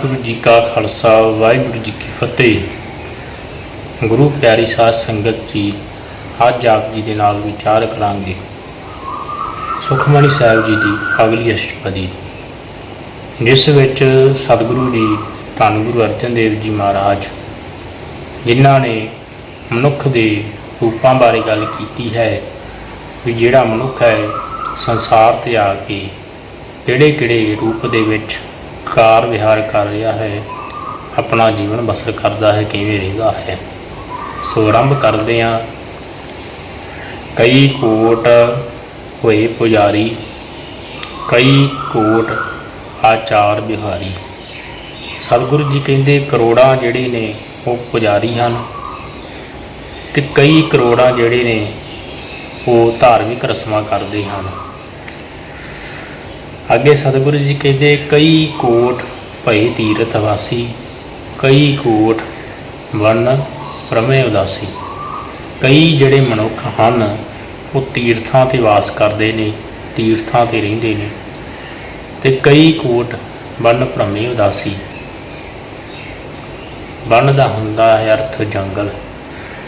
ਵਾਹਿਗੁਰੂ ਜੀ ਕਾ ਖਾਲਸਾ, ਵਾਹਿਗੁਰੂ ਜੀ ਕੀ ਫਤਿਹ। ਗੁਰੂ ਪਿਆਰੀ ਸਾਧ ਸੰਗਤ ਜੀ, ਅੱਜ ਆਪ ਜੀ ਦੇ ਨਾਲ ਵਿਚਾਰ ਕਰਾਂਗੇ ਸੁਖਮਨੀ ਸਾਹਿਬ ਜੀ ਦੀ ਅਗਲੀ ਅਸ਼ਟਪਦੀ। ਜਿਸ ਵਿੱਚ ਸਤਿਗੁਰੂ ਜੀ, ਧੰਨ ਗੁਰੂ ਅਰਜਨ ਦੇਵ ਜੀ ਮਹਾਰਾਜ, ਜਿਨ੍ਹਾਂ ਨੇ ਮਨੁੱਖ ਦੇ ਰੂਪਾਂ ਬਾਰੇ ਗੱਲ ਕੀਤੀ ਹੈ, ਵੀ ਜਿਹੜਾ ਮਨੁੱਖ ਹੈ ਸੰਸਾਰ ਤੇ ਆ ਕੇ ਕਿਹੜੇ ਕਿਹੜੇ ਰੂਪ ਦੇ ਵਿੱਚ ਕਾਰ ਵਿਹਾਰ ਕਰ ਰਿਹਾ ਹੈ। ਆਪਣਾ ਜੀਵਨ ਬਸਰ ਕਰਦਾ ਹੈ, ਕਿਵੇਂ ਰਹਿੰਦਾ ਹੈ? ਸੋ ਆਰੰਭ ਕਰਦੇ ਹਾਂ। ਕਈ ਕੋਟ ਹੋਏ ਪੁਜਾਰੀ, ਕਈ ਕੋਟ ਆਚਾਰ ਬਿਹਾਰੀ। ਸਤਿਗੁਰੂ ਜੀ ਕਹਿੰਦੇ, ਕਰੋੜਾਂ ਜਿਹੜੇ ਨੇ ਉਹ ਪੁਜਾਰੀ ਹਨ ਤੇ ਕਈ ਕਰੋੜਾਂ ਜਿਹੜੇ ਨੇ ਉਹ ਧਾਰਮਿਕ ਰਸਮਾਂ ਕਰਦੇ ਹਨ। ਅੱਗੇ ਸਤਿਗੁਰੂ ਜੀ ਕਹਿੰਦੇ, ਕਈ ਕੋਟ ਭਏ ਤੀਰਥ ਵਾਸੀ, ਕਈ ਕੋਟ ਵਨ ਪ੍ਰਮੇ ਉਦਾਸੀ। ਕਈ ਜਿਹੜੇ ਮਨੁੱਖ ਹਨ, ਉਹ ਤੀਰਥਾਂ ਤੇ ਵਾਸ ਕਰਦੇ ਨੇ, ਤੀਰਥਾਂ ਤੇ ਰਹਿੰਦੇ ਨੇ ਤੇ ਕਈ ਕੋਟ ਵਨ ਪ੍ਰਮੇ ਉਦਾਸੀ। ਵਨ ਦਾ ਹੁੰਦਾ ਹੈ ਅਰਥ ਜੰਗਲ।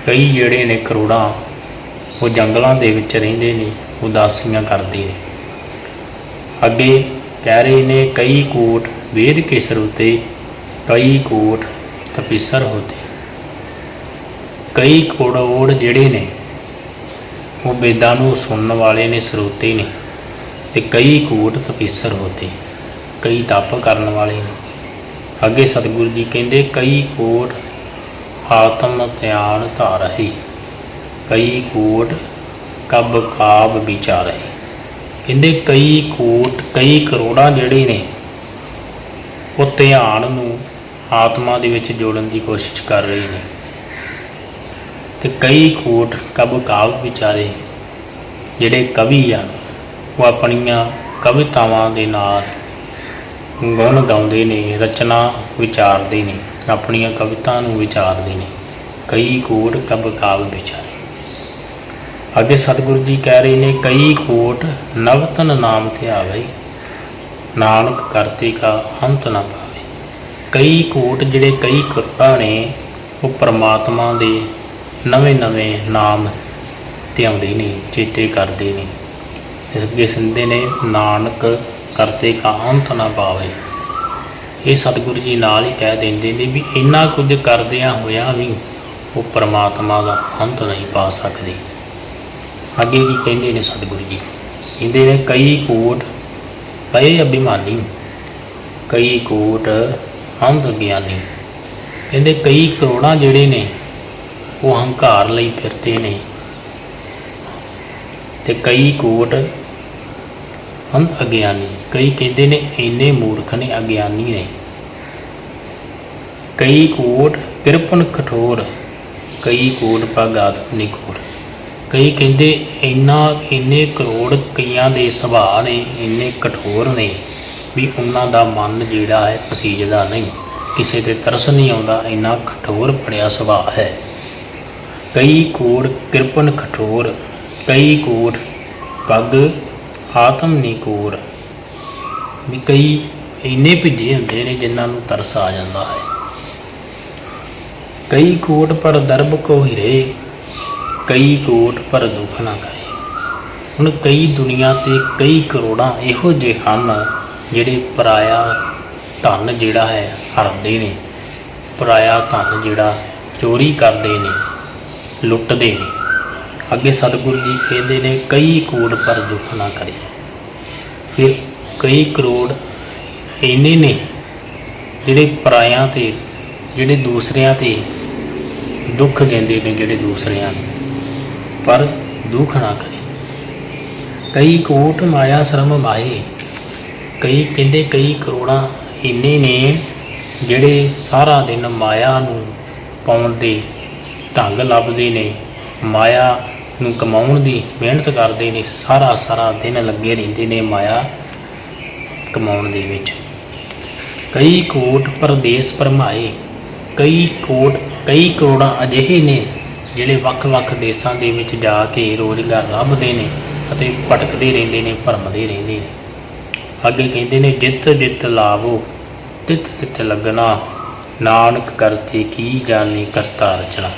ਕਈ ਜਿਹੜੇ ਨੇ ਕਰੋੜਾਂ, ਉਹ ਜੰਗਲਾਂ ਦੇ ਵਿੱਚ ਰਹਿੰਦੇ ਨੇ, ਉਦਾਸੀਆਂ ਕਰਦੇ ਨੇ। ਅੱਗੇ ਕਹਿ ਰਹੇ ਨੇ, ਕਈ ਕੋਟ ਵੇਦ ਕੇ ਸਰੂਤੇ ਕਈ ਕੋਟ ਤਪੀਸਰ ਹੋਤੇ। ਕਈ ਕਰੋੜ ਜਿਹੜੇ ਨੇ, ਉਹ ਵੇਦਾਂ ਨੂੰ ਸੁਣਨ ਵਾਲੇ ਨੇ, ਸਰੋਤੇ ਨੇ, ਤੇ ਕਈ ਕੋਟ ਤਪੀਸਰ ਹੋਤੇ, ਕਈ ਤਪ ਕਰਨ ਵਾਲੇ ਨੇ। ਅੱਗੇ ਸਤਿਗੁਰੂ ਜੀ ਕਹਿੰਦੇ, ਕਈ ਕੋਟ ਆਤਮ ਧਿਆਨ ਧਾਰਹੀ, ਕਈ ਕੋਟ ਕਬ ਕਾਬ ਵਿਚਾਰਹੀ। ਕਹਿੰਦੇ ਕਈ ਕੋਟ, ਕਈ ਕਰੋੜਾਂ ਜਿਹੜੇ ਨੇ, ਉਹ ਧਿਆਨ ਨੂੰ ਆਤਮਾ ਦੇ ਵਿੱਚ ਜੋੜਨ ਦੀ ਕੋਸ਼ਿਸ਼ ਕਰ ਰਹੇ ਨੇ। ਤੇ ਕਈ ਕੋਟ ਕਬ ਕਾਵ ਵਿਚਾਰੇ ਜਿਹੜੇ ਕਵੀ ਆ, ਉਹ ਆਪਣੀਆਂ ਕਵਿਤਾਵਾਂ ਦੇ ਨਾਲ ਗੁਣ ਗਾਉਂਦੇ ਨੇ, ਰਚਨਾ ਵਿਚਾਰਦੇ ਨੇ, ਆਪਣੀਆਂ ਕਵਿਤਾ ਨੂੰ ਵਿਚਾਰਦੇ ਨੇ। ਕਈ ਕੋਟ ਕਬ ਕਾਵ ਵਿਚਾਰੇ। ਅੱਗੇ ਸਤਿਗੁਰੂ ਜੀ ਕਹਿ ਰਹੇ ਨੇ, ਕਈ ਕੋਟ ਨਵਤਨ ਨਾਮ ਤੇ ਆਵੇ, ਨਾਨਕ ਕਰਤੇ ਕਾ ਅੰਤ ਨਾ ਪਾਵੇ। ਕਈ ਕੋਟ ਜਿਹੜੇ ਕਈ ਕਰਤਾ ਨੇ, ਉਹ ਪ੍ਰਮਾਤਮਾ ਦੇ ਨਵੇਂ ਨਵੇਂ ਨਾਮ ਤੇ ਆਉਂਦੇ ਨੇ, ਚੇਤੇ ਕਰਦੇ ਨੇ। ਇਸ ਅੱਗੇ ਸੰਦੇ ਨੇ, ਨਾਨਕ ਕਰਤੇ ਕਾ ਅੰਤ ਨਾ ਪਾਵੇ। ਇਹ ਸਤਿਗੁਰੂ ਜੀ ਨਾਲ ਹੀ ਕਹਿ ਦਿੰਦੇ ਨੇ ਵੀ ਇੰਨਾ ਕੁਝ ਕਰਦਿਆਂ ਹੋਇਆ ਵੀ ਉਹ ਪ੍ਰਮਾਤਮਾ ਦਾ ਅੰਤ ਨਹੀਂ ਪਾ ਸਕਦੇ। ਅੱਗੇ ਕੀ ਕਹਿੰਦੇ ਨੇ ਸਤਿਗੁਰੂ ਜੀ? ਕਹਿੰਦੇ ਨੇ, ਕਈ ਕੋਟ ਪਏ ਅਭਿਮਾਨੀ, ਕਈ ਕੋਟ ਅੰਧ ਗਿਆਨੀ। ਕਹਿੰਦੇ ਕਈ ਕਰੋੜਾਂ ਜਿਹੜੇ ਨੇ, ਉਹ ਹੰਕਾਰ ਲਈ ਫਿਰਦੇ ਨੇ। ਤੇ ਕਈ ਕੋਟ ਅੰਧ ਅਗਿਆਨੀ, ਕਈ ਕਹਿੰਦੇ ਨੇ ਇੰਨੇ ਮੂਰਖ ਨੇ, ਅਗਿਆਨੀ ਨੇ। ਕਈ ਕੋਟ ਕਿਰਪਨ ਕਠੋਰ, ਕਈ ਕੋਟ ਭਗਤ ਨਿਕੋੜ ਕਈ ਕਹਿੰਦੇ ਇੰਨਾ, ਇੰਨੇ ਕਰੋੜ ਕਈਆਂ ਦੇ ਸੁਭਾਅ ਨੇ, ਇੰਨੇ ਕਠੋਰ ਨੇ ਵੀ ਉਹਨਾਂ ਦਾ ਮਨ ਜਿਹੜਾ ਹੈ ਪਸੀਜਦਾ ਨਹੀਂ। ਕਿਸੇ ਤੇ ਤਰਸ ਨਹੀਂ ਆਉਂਦਾ, ਇੰਨਾ ਕਠੋਰ ਪੜਿਆ ਸੁਭਾਅ ਹੈ। ਕਈ ਕੋੜ ਕਿਰਪਨ ਕਠੋਰ, ਕਈ ਕੋੜ ਪੱਗ, ਆਤਮ ਨਿਕੋਰ ਵੀ ਕਈ ਇੰਨੇ ਭਿੱਜੇ ਹੁੰਦੇ ਨੇ ਜਿਨ੍ਹਾਂ ਨੂੰ ਤਰਸ ਆ ਜਾਂਦਾ ਹੈ। ਕਈ ਕੋਟ ਪਰ ਦਰਬ ਕੋ ਹਿਰੇ ਕਈ ਕੋਟ ਪਰ ਦੁੱਖ ਨਾ ਕਰੇ। ਹੁਣ ਕਈ ਦੁਨੀਆ ਤੇ ਕਈ ਕਰੋੜਾਂ ਇਹੋ ਜਿਹੇ ਹਨ ਜਿਹੜੇ ਪਰਾਇਆ ਧਨ ਜਿਹੜਾ ਹੈ ਹਰਦੇ ਨੇ, ਪਰਾਇਆ ਧਨ ਜਿਹੜਾ ਚੋਰੀ ਕਰਦੇ ਨੇ, ਲੁੱਟਦੇ ਨੇ। ਅੱਗੇ ਸਤਿਗੁਰੂ ਜੀ ਕਹਿੰਦੇ ਨੇ, ਕਈ ਕੋੜ ਪਰ ਦੁੱਖ ਨਾ ਕਰੇ। ਫਿਰ ਕਈ ਕਰੋੜ ਇੰਨੇ ਨੇ ਜਿਹੜੇ ਪਰਾਇਆਂ ਤੇ, ਜਿਹੜੇ ਦੂਸਰਿਆਂ ਤੇ ਦੁੱਖ ਦਿੰਦੇ ਨੇ, ਜਿਹੜੇ ਦੂਸਰਿਆਂ ਨੂੰ। ਪਰ ਦੁੱਖ ਨਾ ਕਰੇ। ਕਈ ਕੋਟ ਮਾਇਆ ਸ਼ਰਮ ਮਾਏ ਕਈ ਕਹਿੰਦੇ ਕਈ ਕਰੋੜਾਂ ਇੰਨੇ ਨੇ ਜਿਹੜੇ ਸਾਰਾ ਦਿਨ ਮਾਇਆ ਨੂੰ ਪਾਉਣ ਦੇ ਢੰਗ ਲੱਭਦੇ ਨੇ, ਮਾਇਆ ਨੂੰ ਕਮਾਉਣ ਦੀ ਮਿਹਨਤ ਕਰਦੇ ਨੇ, ਸਾਰਾ ਸਾਰਾ ਦਿਨ ਲੱਗੇ ਰਹਿੰਦੇ ਨੇ ਮਾਇਆ ਕਮਾਉਣ ਦੇ ਵਿੱਚ। ਕਈ ਕੋਟ ਪਰਦੇਸ ਪਰਮਾਏ ਕਈ ਕੋਟ, ਕਈ ਕਰੋੜਾਂ ਅਜਿਹੇ ਨੇ ਜਿਹੜੇ ਵੱਖ-ਵੱਖ ਦੇਸ਼ਾਂ ਦੇ ਵਿੱਚ ਜਾ ਕੇ ਰੋਜ਼ਗਾਰ ਲੱਭਦੇ ਨੇ ਅਤੇ ਭਟਕਦੇ ਰਹਿੰਦੇ ਨੇ, ਭਰਮਦੇ ਰਹਿੰਦੇ ਨੇ। ਅੱਗੇ ਕਹਿੰਦੇ ਨੇ, ਜਿੱਤ ਜਿੱਤ ਲਾਵੋ, ਤਿਤ ਤਿਤ ਲੱਗਣਾ, ਨਾਨਕ ਕਰਤੇ ਕੀ ਜਾਣੀ ਕਰਤਾ ਰਚਨਾ।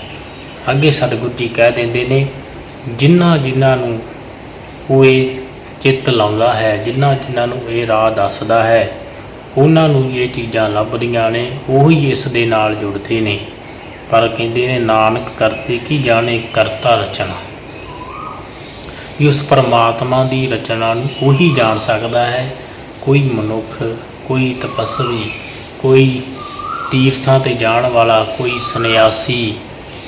ਅੱਗੇ ਸਤਿਗੁਰੂ ਜੀ ਕਹਿ ਦਿੰਦੇ ਨੇ ਜਿਨ੍ਹਾਂ ਜਿਨ੍ਹਾਂ ਨੂੰ ਉਹ ਇਹ ਚਿੱਤ ਲਾਉਂਦਾ ਹੈ ਜਿਨ੍ਹਾਂ ਜਿਨ੍ਹਾਂ ਨੂੰ ਇਹ ਰਾਹ ਦੱਸਦਾ ਹੈ, ਉਹਨਾਂ ਨੂੰ ਇਹ ਚੀਜ਼ਾਂ ਲੱਭਦੀਆਂ ਨੇ, ਉਹੀ ਇਸ ਦੇ ਨਾਲ ਜੁੜਦੇ ਨੇ। ਪਰ ਕਹਿੰਦੇ ਨੇ, ਨਾਨਕ ਕਰਤੇ ਕੀ ਜਾਣੇ ਕਰਤਾ ਰਚਨਾ। ਵੀ ਉਸ ਪਰਮਾਤਮਾ ਦੀ ਰਚਨਾ ਨੂੰ ਉਹੀ ਜਾਣ ਸਕਦਾ ਹੈ। ਕੋਈ ਮਨੁੱਖ, ਕੋਈ ਤਪਸਵੀ, ਕੋਈ ਤੀਰਥਾਂ ਤੇ ਜਾਣ ਵਾਲਾ, ਕੋਈ ਸੰਨਿਆਸੀ,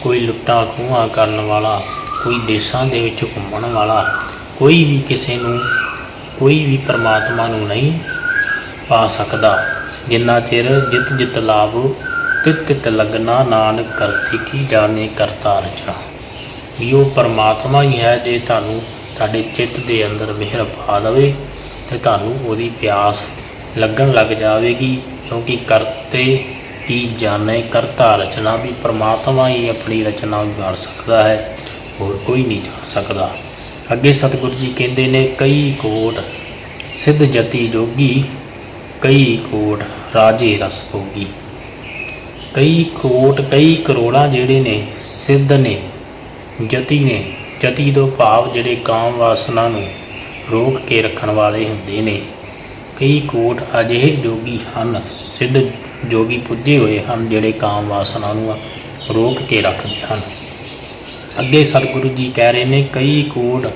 ਕੋਈ ਲੁੱਟਾਂ ਖੂਹਾਂ ਕਰਨ ਵਾਲਾ, ਕੋਈ ਦੇਸ਼ਾਂ ਦੇ ਵਿੱਚ ਘੁੰਮਣ ਵਾਲਾ, ਕੋਈ ਵੀ ਕਿਸੇ ਨੂੰ, ਕੋਈ ਵੀ ਪਰਮਾਤਮਾ ਨੂੰ ਨਹੀਂ ਪਾ ਸਕਦਾ। ਜਿੰਨਾ ਚਿਰ ਜਿਤ ਜਿਤ ਲਾਭ ਤਿਤ ਤਿਤ ਲਗਨਾ ਨਾਨਕ ਕਰਤੀ ਕੀ ਜਾਣੇ ਕਰਤਾ ਰਚਨਾ ਵੀ ਉਹ ਪਰਮਾਤਮਾ ਹੀ ਹੈ ਜੇ ਤੁਹਾਨੂੰ ਤੁਹਾਡੇ ਚਿੱਤ ਦੇ ਅੰਦਰ ਮਿਹਰ ਪਾ ਦੇਵੇ ਤੇ ਤੁਹਾਨੂੰ ਉਹਦੀ ਪਿਆਸ ਲੱਗਣ ਲੱਗ ਜਾਵੇਗੀ, ਕਿਉਂਕਿ ਕਰਤੇ ਕੀ ਜਾਣੇ ਕਰਤਾ ਰਚਨਾ ਵੀ ਪਰਮਾਤਮਾ ਹੀ ਆਪਣੀ ਰਚਨਾ ਨੂੰ ਸਕਦਾ ਹੈ, ਹੋਰ ਕੋਈ ਨਹੀਂ ਜਾਣ ਸਕਦਾ। ਅੱਗੇ ਸਤਿਗੁਰੂ ਜੀ ਕਹਿੰਦੇ ਨੇ, ਕਈ ਕੋਟ ਸਿੱਧ ਜਤੀ ਜੋਗੀ, ਕਈ ਕੋਟ ਰਾਜੇ ਰਸ ਭੋਗੀ। ਕਈ ਕੋਟ ਕਈ ਕਰੋੜਾਂ ਜਿਹੜੇ ਨੇ, ਸਿੱਧ ਨੇ, ਜਤੀ ਨੇ, ਜਤੀ ਤੋਂ ਭਾਵ ਜਿਹੜੇ ਕਾਮ ਵਾਸਨਾ ਨੂੰ ਰੋਕ ਕੇ ਰੱਖਣ ਵਾਲੇ ਹੁੰਦੇ ਨੇ। ਕਈ ਕੋਟ ਅਜਿਹੇ ਜੋਗੀ ਹਨ, ਸਿੱਧ ਜੋਗੀ ਪੁੱਜੇ ਹੋਏ ਹਨ, ਜਿਹੜੇ ਕਾਮ ਵਾਸਨਾ ਨੂੰ ਰੋਕ ਕੇ ਰੱਖਦੇ ਹਨ। ਅੱਗੇ ਸਤਿਗੁਰੂ ਜੀ ਕਹਿ ਰਹੇ ਨੇ, ਕਈ ਕੋਟ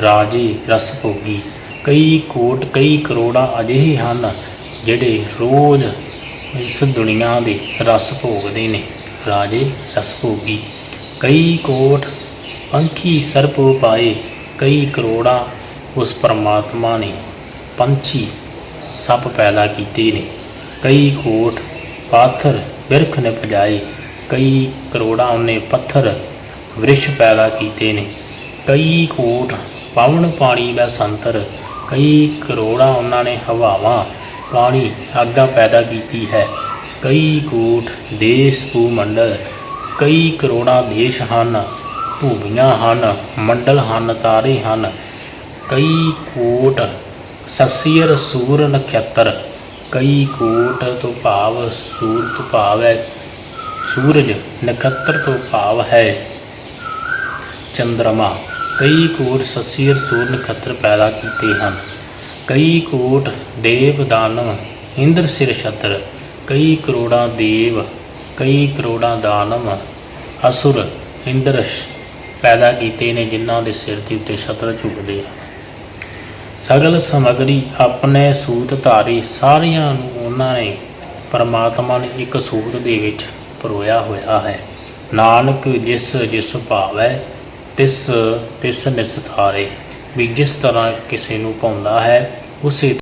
ਰਾਜੇ ਰਸ ਭੋਗੀ, ਕਈ ਕੋਟ ਕਈ ਕਰੋੜਾਂ ਅਜਿਹੇ ਹਨ ਜਿਹੜੇ ਰੋਜ਼ ਇਸ ਦੁਨੀਆ ਦੇ ਰਸ ਭੋਗਦੇ ਨੇ। ਰਾਜੇ ਰਸ ਭੋਗੀ। ਕਈ ਕੋਟ ਪੰਖੀ ਸਰਪ ਪਾਏ, ਕਈ ਕਰੋੜਾਂ ਉਸ ਪਰਮਾਤਮਾ ਨੇ ਪੰਛੀ ਸੱਪ ਪੈਦਾ ਕੀਤੇ ਨੇ। ਕਈ ਕੋਟ ਪਾਥਰ ਬਿਰਖ ਨੇ ਪਜਾਏ ਕਈ ਕਰੋੜਾਂ ਉਹਨੇ ਪੱਥਰ ਵ੍ਰਿਸ਼ ਪੈਦਾ ਕੀਤੇ ਨੇ। ਕਈ ਕੋਟ ਪਾਵਨ ਪਾਣੀ ਦਾ ਸੰਤਰ, ਕਈ ਕਰੋੜਾਂ ਉਹਨਾਂ ਨੇ ਹਵਾਵਾਂ ਪਾਣੀ ਆਗਾ ਪੈਦਾ ਕੀਤੀ ਹੈ। ਕਈ ਕੋਟ ਦੇਸ਼, ਭੂਮੰਡਲ, ਕਈ ਕਰੋੜਾਂ ਦੇਸ਼ ਹਨ, ਭੂਮੀਆਂ ਹਨ, ਮੰਡਲ ਹਨ, ਤਾਰੇ ਹਨ। ਕਈ ਕੋਟ ਸਸੀਰ ਸੂਰ ਨਖਤਰ, ਕਈ ਕੋਟ ਤੋਂ ਭਾਵ ਸੂਰ ਤੋਂ ਭਾਵ ਹੈ, ਸੂਰਜ ਨਖੱਤਰ ਤੋਂ ਭਾਵ ਹੈ। ਚੰਦਰਮਾ, ਕਈ ਕੋਟ ਸਸੀਰ ਸੂਰ ਨਖਤਰ ਪੈਦਾ ਕੀਤੇ ਹਨ। ਕਈ ਕੋਟ ਦੇਵ ਦਾਨਵ, ਇੰਦਰ ਸਿਰ ਛਤਰ, ਕਈ ਕਰੋੜਾਂ ਦੇਵ, ਕਈ ਕਰੋੜਾਂ ਦਾਨਵ, ਅਸੁਰ, ਇੰਦਰ ਪੈਦਾ ਕੀਤੇ ਨੇ ਜਿਨ੍ਹਾਂ ਦੇ ਸਿਰ ਦੇ ਉੱਤੇ ਛਤਰ ਝੁਕਦੇ ਹਨ ਸਗਲ ਸਮਗਰੀ ਆਪਣੇ ਸੂਤ ਧਾਰੀ ਸਾਰਿਆਂ ਨੂੰ ਉਹਨਾਂ ਨੇ ਪਰਮਾਤਮਾ ਨੇ ਇੱਕ ਸੂਤ ਦੇ ਵਿੱਚ ਪਰੋਇਆ ਹੋਇਆ ਹੈ। ਨਾਨਕ ਜਿਸ ਜਿਸ ਭਾਵੈ, ਤਿਸ ਤਿਸ ਨਿਸਥਾਰੇ ਵੀ ਜਿਸ ਤਰ੍ਹਾਂ ਕਿਸੇ ਨੂੰ ਪਾਉਂਦਾ ਹੈ ਉਸੇ